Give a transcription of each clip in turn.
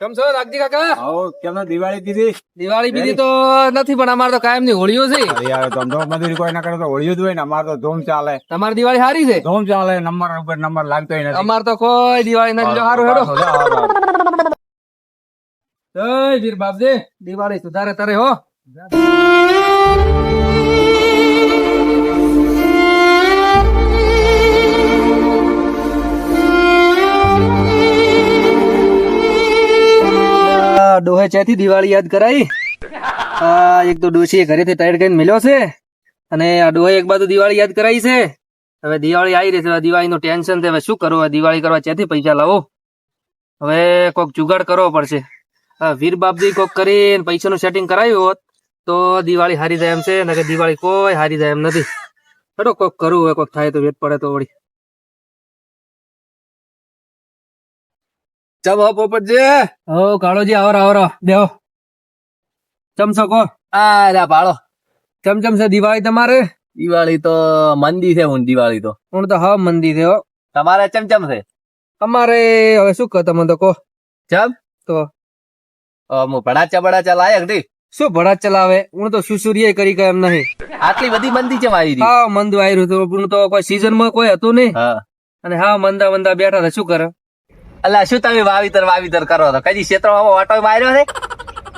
કેમ છો નાગજી કાકા? આવો કેમ દિવાળી દીધી? દિવાળી બીજી તો નથી પણ અમારે તો કાયમની હોળીઓ છે. યાર ધંધો મજૂરી કોઈ ના કરે તો હોળીઓ જ હોય ને અમારે તો ધૂમ ચાલે. તમારી દિવાળી સારી છે? ધૂમ ચાલે નંબર ઉપર નંબર લાગતો નથી. અમાર તો કોઈ દિવાળી નથી સારું હેડો. જય વીર બાપજી દિવાળી સુધારે તારે હો. આ ચેથી દિવાળી યાદ કરાઈ? આ એક તો ડોશીએ ઘરેથી તૈયાર કરીને મળ્યો છે અને આ ડોહે એક બાજુ દિવાળી યાદ કરાઈ છે. હવે દિવાળી આવી રહી છે, હવે દિવાળીનું ટેન્શન છે, હવે શું કરવું? હવે દિવાળી કરવા ચેથી પૈસા લાવો? હવે કોક જુગાડ કરવો પડશે. વીર બાપજી કોક કરીને પૈસાનું સેટિંગ કરાવ્યું હોત તો દિવાળી હારી જાય એમ છે ને દિવાળી કોઈ હારી જાય એમ નથી. કોક કરવું હોય કોક થાય તો વેટ પડે તો વળી. ચમ હો પોપટજી? હો કાળોજી આવરો આવરો. દેવો ચમચો કો? આ રા પાળો ચમ ચમ છે દિવાળી તમારે? દિવાળી તો મંદી છે હું દિવાળી તો. હું તો હા મંદી છે તમારે ચમ ચમ છે? અમારે હવે શું કહો તમે તો કહો. ચમ? તો? હું ભડાચા બડાચા લાયક નહીં? શું ભડા ચલાવે હું તો સુસુરીએ કરી ગયા એમ નહીં. આટલી બધી મંદી છે આવી હા મંદ હતું. પણ તો કોઈ સીઝનમાં કોઈ હતું નહીં. હા. અને હા મંદા મંદા બેઠા હતા. શું કરે? અલા શું તમે વાવીતર વાવીતર કરો તો? કદી ક્ષેત્રમાં ઓટો માર્યો છે?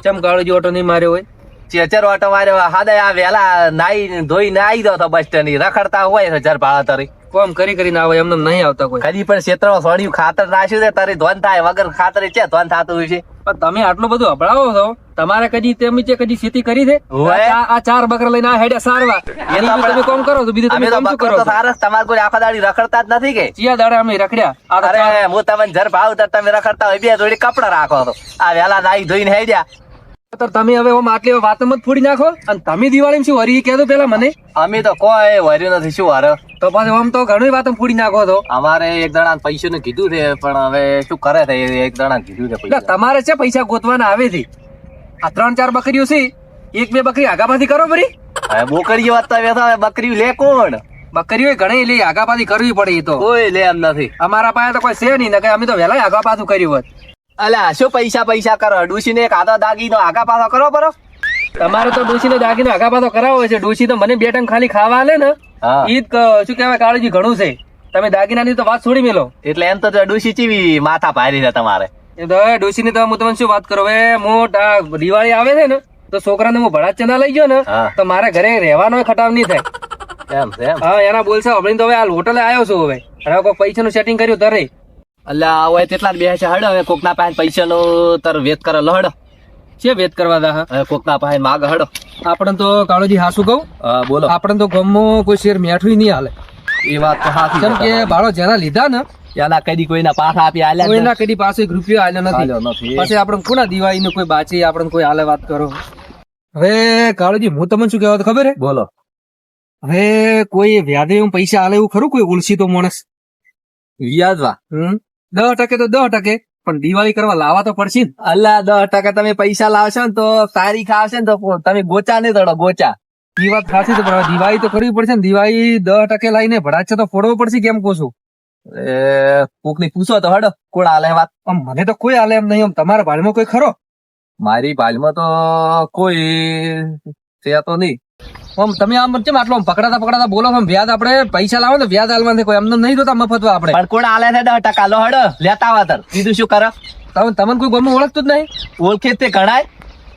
ચમ કાળોજી ઓટો નહીં માર્યો હોય? ચેચર ઓટો માર્યો, હાદા આ વેલા નાઈ ધોઈ ને આવી દો તો બસ સ્ટેન્ડ રખડતા હોય છે જર ભાડા તરી. કોમ કરી કરીને આવે એમને નહીં આવતા કોઈ. કદી પણ ક્ષેત્રમાં સોડ્યું ખાતર નાખ્યું છે તારી ધોન થાય વગર ખાતર છે ધોન થતું હોય છે પણ તમે આટલું બધું અભળાવો છો? તમારે કદી તેમ જે કદી ખેતી કરી છે? આ ચાર બકરા લઈને આ હેડ્યા સારવા એની બી તમે કોમ કરો છો બીજું તમે કોમ કરો છો? સારસ તમારે કોઈ આખા દાડી રખડતા જ નથી કે? ચિયા દાડે અમે રખડ્યા. અરે હું તમને જર ભાવ તમે રખડતા હોય બે જોડી કપડા રાખો તો. આ વેલા નાઈ ધોઈને હેડ્યા. તમે હવે ઓમ આટલી વાતમાં જ ફોડી નાખો. અને તમે દિવાળી શું હરી કહેતો પેલા મને. અમે તો કોઈ વર્યું નથી શું હર? તો પાછું આમ તો ઘણી વાત ફોડી નાખો તો. અમારે એક જણા પૈસા નું કીધું છે પણ હવે શું કરે છે એક જણા કીધું છે તમારે છે પૈસા ગોતવાના આવે છે. આ ત્રણ ચાર બકરીઓ છે. એક બે બકરી આગાપાથી કરો ફરી. બોકરીઓ વાત હવે બકરી લે કોણ? બકરીઓ ઘણી લે આગાપાથી કરવી પડે તો. કોઈ લે એમ નથી. અમારા પાસે તો કોઈ છે નહીં ને કે અમે તો વહેલા આગાપાથું કર્યું હોત. અલ્યા શું પૈસા પૈસા કરો? ડૂસી એક આધા દાગી નો આગા પાછો કરો બરો. તમારે તો ડોશી ને દાગીનો આગા પાછો કરાવો છે. ડોશી તો મને બે ટંગ ખાલી ખાવા આલે ને હા. ઈ શું કહેવાય કાળજી ઘણું છે. તમે દાગીનાની તો વાત છોડી મેલો. એટલે એમ તો ડૂસી ચીવી માથા પારી છે તમારે. ડોશીની તો હું તમને શું વાત કરું હવે મોટા દિવાળી આવે છે ને તો છોકરાને હું ભડા ચના લઈ ગયો ને તો મારે ઘરે રહેવાનો ખટાવ નહીં થાય. એમ હા એના બોલશે હમણાં તો હવે આ હોટલે આવ્યો છું હવે. હવે કોઈ પૈસાનું સેટિંગ કર્યું તરે અલ્યા હવે તેટલા બે છે હડ હવે કોકના પાસે પૈસા નો તર વેત કરે લહડ છે વેત કરવા દા હવે કોકના પાસે માગ હડ. આપણે તો કાળોજી હાસું કહું. બોલો. આપણે તો ગમમાં કોઈ શેર મેઠું નહીં હાલે. એ વાત તો સાચી કેમ કે ભાડો જેના લીધા ને એના કદી કોઈના પાસા આપી આલ્યા કોઈના કદી પાસે એક રૂપિયો આલ્યો નથી. નથી. પછી આપણે કોના દિવાળી નું કોઈ બાચી આપણે કોઈ હાલે વાત કરો? હવે કાળુજી હું તમને શું કહેવા ખબર હે? બોલો. હવે કોઈ વ્યાજે પૈસા આલે એવું ખરું? કોઈ ઉલસી તો માણસ? વ્યાજવા? હમ? દસ ટકે તો દસ ટકે પણ દિવાળી કરવા લાવા તો પડશે ને. અલ્લા દસ ટકા તમે પૈસા લાવશો ને તો તારીખ આવશે ને તો તમે ગોચા નહીં તળો ગોચા. એ વાત ખાસી તો દિવાળી તો કરવી પડશે ને. દિવાળી દસ ટકે લાવીને ભડાચ તો ફોડવો પડશે કેમ કહું છું? એ કોકની પૂછો તો હડો કોણ હાલે વાત. આમ મને તો કોઈ હાલે એમ નહીં આમ તમારા ભાડમાં કોઈ ખરો? મારી ભાલમાં તો કોઈ છે તો નહીં. આમ તમે આમ કેમ આટલો પકડાતા પકડાતા બોલો આમ વ્યાજ આપણે પૈસા લાવો ને વ્યાજ હાલવા કોઈ એમને નહીં જોતા મફતવા આપણે. પણ કોણ હાલે છે દસ ટકા? લો હડ લેતા વાતર કીધું શું કરે? તમે તમને કોઈ ગમે ઓળખતું જ નહીં? ઓળખે તે ગણાય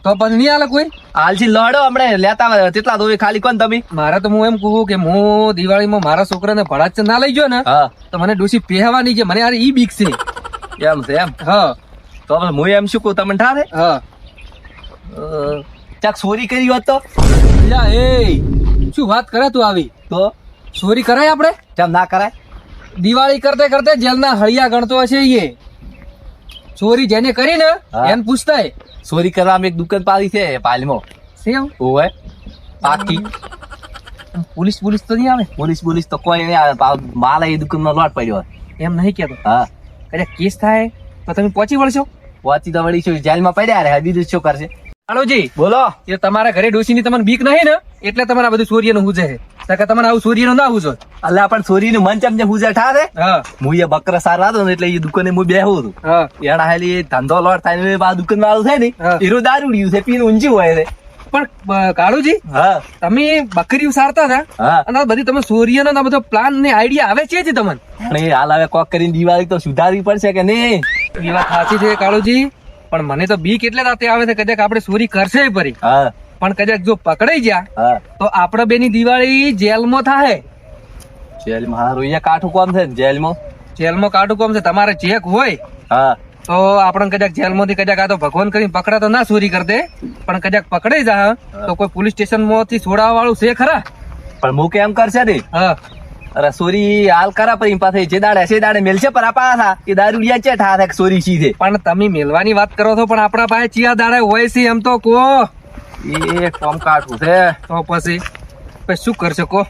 તો પછી નહીં આલે કોઈ? હાલથી લડો હમણે લેતા તેટલા દોવે ખાલી કોણ તમે? મારે તો હું એમ કહું કે હું દિવાળીમાં મારા છોકરાને ભડાચ ના લઈ ગયો ને તો મને ડોસી પહેવાની છે. મને યાર ઈ બીક છે. એમ છે એમ? હા. તો હું એમ શું કહું? તમને ઠારે હા? ચાક ચોરી કરી હોત તો? યા એ શું વાત કરે તું આવી? તો? ચોરી કરાય આપણે? કેમ ના કરાય? દિવાળી કરતે કરતે જેલના હળિયા ગણતો હશે એ. ચોરી જેને કરી ને. એને પૂછતા ચોરી કરવામાં એક દુકાન પાડી છે પાલમાં. સેમ ઓવે પાકી. પોલીસ પોલીસ તો નહીં આવે? પોલીસ પોલીસ તો કોઈ નહીં આવે માલ એ દુકાન નો લોટ પડ્યો એમ નહીં કેતો હા. કદાચ કેસ થાય તો તમે પહોંચી વળશો? પહોંચી તો વળી શું જેલમાં પડ્યા રહે બીજું શું કરશે? કાળુજી બોલો. એ તમારા ઘરે ડોશીની તમને બીક નહીં ને? એટલે તમારે આ બધું સૂર્યનું હુજે છે. તમને આવું સૂર્યનું ના હુજો. અલ્યા પણ સોરી નું મન ચમ હુજે ઠારે હા? હું. એ બકર સાર હતો ને એટલે એ દુકાને હું બેહું હા. એના હાલી ધંધો લોટ થાય ને આ દુકાન વાળું થાય ને. એનું દારૂડિયું છે પીને ઊંચી હોય છે. પણ કાળુજી હા. તમે બકરીઓ સારતા હતા? અને બધી તમે સૂર્યનો ના બધો પ્લાન ને આઈડિયા આવે છે તમને? હાલ હવે કોક કરીને દિવાળી તો સુધારવી પડશે કે નહીં? એ વાત સાચી છે કાળુજી. પણ મને તો બીક એટલે રાતે આવે છે કદાચ આપણે ચોરી કરશે ફરી. પણ કદાચ જો પકડાઈ ગયા તો આપણે બેની દિવાળી જેલમાં થાય જેલમાં હારું અહીંયા કાઠું કોમ છે ને જેલમાં? જેલમાં કાઠું કોમ છે તમારે ચેક હોય હા. તો આપણે કદાચ જેલમાંથી કદાચ આ તો ભગવાન કરીને પકડા તો ના ચોરી કરતે પણ કદાચ પકડાઈ જા તો કોઈ પોલીસ સ્ટેશનમાંથી છોડાવવા વાળું છે ખરા? પણ હું કેમ કરશે ને? હા. અરે સોરી હાલ કરા પર પાસે જે દાડે છે દાડે મેલશે પર આપા થા એ દારૂ લિયા છે ઠા થાય સોરી છે. પણ તમે મેલવાની વાત કરો છો પણ આપણા પાસે ચિયા દાડે હોય છે એમ તો કો એ કોમ કાઢું છે. તો પછી પછી શું કરશે કો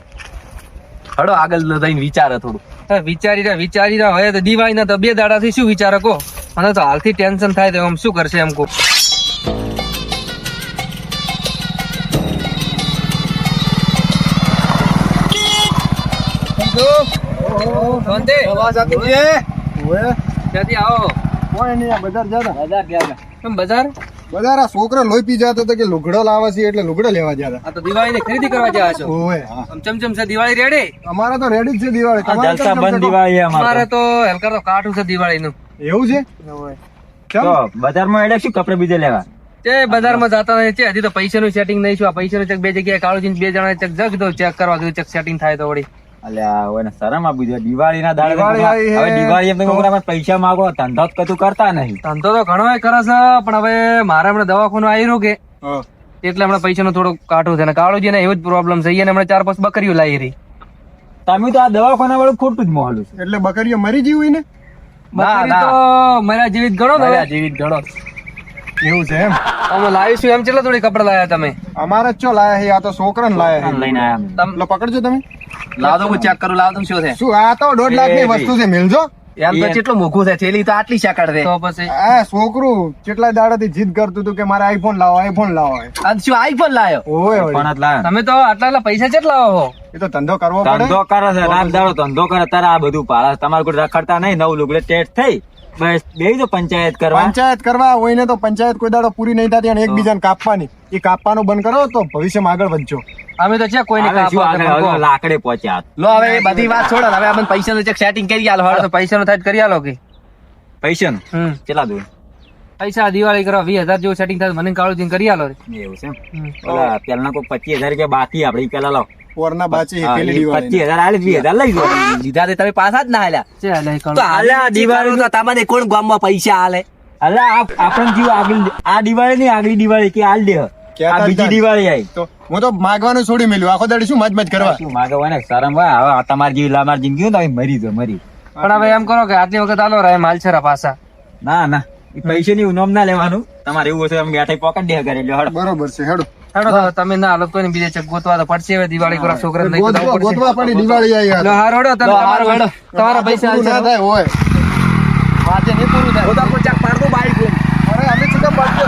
હડો આગળ લઈને વિચારે થોડું. વિચારી રહ્યા વિચારી રહ્યા હોય તો દિવાળીના તો બે દાડાથી શું વિચારે કો મને તો હાલથી ટેન્શન થાય તો એમ શું કરશે એમ કો શાંતિ? ત્યાંથી આવો. કેમ બજાર? બજાર આ છોકરા લોહી પી જતો તો કે લુગડો લાવે છે એટલે લુગડો લેવા જતા આ તો દિવાળી ની ખરીદી કરવા ગયા છો. ઓવે આમ ચમચમ છે દિવાળી રેડી અમારે તો રેડી જ છે દિવાળી. તમારે કેમ કેમ છે? અમારે તો. હલકા તો કાઠું છે દિવાળીનું. એવું છે? કેમ? બજારમાં એડે શું કપડે બીજે લેવા? તે બજારમાં જતા નહીં છે. હજી તો પૈસાનું સેટિંગ નહીં છું. આ પૈસાનું ચેક બે જગ્યાએ કાળુજી બે જણા ચેક જગ દો ચેક કરવા કીધું ચેક સેટિંગ થાય તો વળી. અલ્યા હવે શરમ આપી દો દિવાળી ના દાડે દિવાળી આવી હે. હવે દિવાળી એમ તો પૈસા માંગો ધંધો જ કતું કરતા નહીં. ધંધો તો ઘણો કરે છે પણ હવે મારે હમણાં દવાખાનું આવી રહ્યું કે એટલે હમણાં નો થોડું કાઢો છે. ને કાળુજી ને એવું જ પ્રોબ્લેમ છે એને હમણાં ચાર પાંચ બકરીઓ લાવી રહી. તમે તો આ દવાખાના વાળું ખોટું જ મોહલું છે. એટલે બકરીઓ મરી ગઈ હોય ને બકરી તો મારા જેવી જ ગણો ને મારા જેવી જ ગણો એવું છે એમ? અમે લાવીશું એમ કેટલા થોડી કપડા લાયા તમે? અમારે જ ચો લાયા છે આ તો છોકરાને લાયા છે. લઈને આયા. પકડજો તમે. લાવ હું ચેક કરું લાવ શું છે. શું આ તો દોઢ લાખની વસ્તુ છે મિલજો. એમ તો કેટલું મોઘું છે થેલી તો આટલી શાકડ છે. તો પછી? આ છોકરું કેટલા દાડાથી જીદ કરતું હતું કે મારે આઈફોન લાવો આઈફોન લાવો અને શું આઈફોન લાયો? ઓય પણ લાયા. તમે તો આટલા આટલા પૈસા કેટલા હો એ તો ધંધો કરવો પડે. ધંધો કરે છે રાત દાડો ધંધો કરે તારે આ બધું પાળા તમારે કોઈ રખડતા નહીં નવ લુગડે ટેટ થઈ. બસ બે તો પંચાયત કરવા. પંચાયત કરવા હોય ને તો પંચાયત કોઈ દાડો પૂરી નહીં થતી અને એકબીજાને કાપવાની. એ કાપવાનું બંધ કરો તો ભવિષ્યમાં આગળ વધજો. અમે તો છે કોઈ હવે શું આગળ હવે લાકડે પહોંચ્યા. લો હવે એ બધી વાત છોડો હવે આપણે પૈસાનું ચેક સેટિંગ કરી આલો હળો પૈસા નો થાય કરી આલો કે? પૈસા હમ. કેટલા દઉં પૈસા દિવાળી કરવા વીસ હજાર જેવું સેટિંગ થાય તો મને કાળુજી કરી આલો એવું છે ઓલા પેલા કોઈ પચીસ હજાર રૂપિયા બાકી આપડે પેલા લો. પોરના બાચી પેલી દિવાળી પચીસ હજાર આલે વીસ હજાર લઈ જાઓ લીધા તે તમે પાછા જ ના હાલ્યા છે હાલે તો કાળુજી. દિવાળી. તો તમને કોણ ગામમાં પૈસા હાલે અલા આપ- જીવ આગળ આ દિવાળી નહીં આગલી દિવાળી કે હાલ દે. આ બીજી દિવાળી આવી તો હું તો માગવાનું છોડી મેલ્યું. આખો દાડી શું મજ મજ કરવા? શું માગે ને? શરમ હોય. હવે તમારી જેવી લામાર જિંદગી હોય તો મરી જો મરી. પણ હવે એમ કરો કે આટલી વખત આલો રહે માલ છે પાછા. ના ના. પૈસા ની નોમ ના લેવાનું. તમારે એવું હશે બેઠા પોકેટ દે કરે એટલે બરોબર છે હેડો. હેડો તમે ના હાલો કોઈ બીજે ચક ગોતવા તો પડશે હવે દિવાળી કરવા છોકરા નહીં ગોતવા ગોતવા પડી દિવાળી આવી લો હારો હેડો તમે તમારા હેડો. તમારા પૈસા ના થાય હોય. વાતે નહીં પૂરું થાય. બધા પર ચેક પાડતો બાઈક અરે અમે કામ પાડજો.